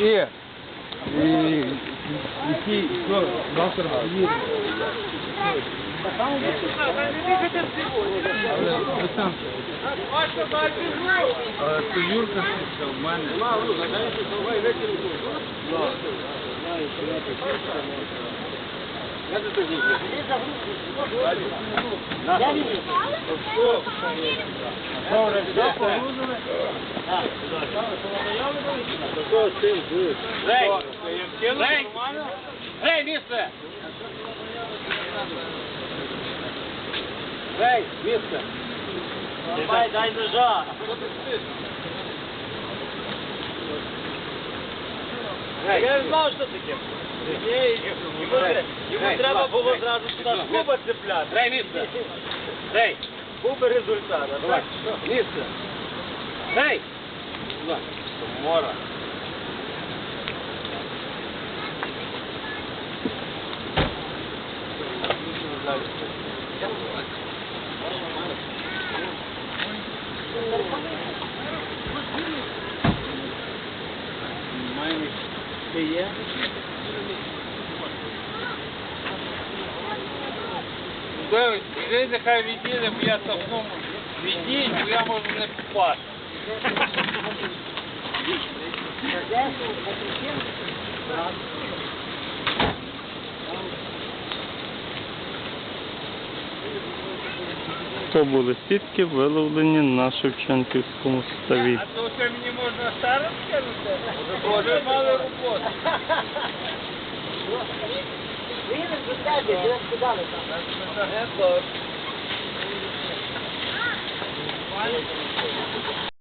І, які, що, завтра приїде. Але Олександр, а то Юрка що в мене. Рей! Рей! Рей, місце! Рей, місце! Давай, дай ножа! Я не знав, що таке. Йому треба було зразу сюди губа цепляти. Рей, місце! Рей! Губи результат. Давай, місце! Рей! Мора. Ти є? Девить, іди нехай відійде, бо я топну. Відійдь, бо я можу не попасти. То були сітки, виловлені на Шевченківському ставі. А то що мені можна старим скинути? Вже мали роботу. Він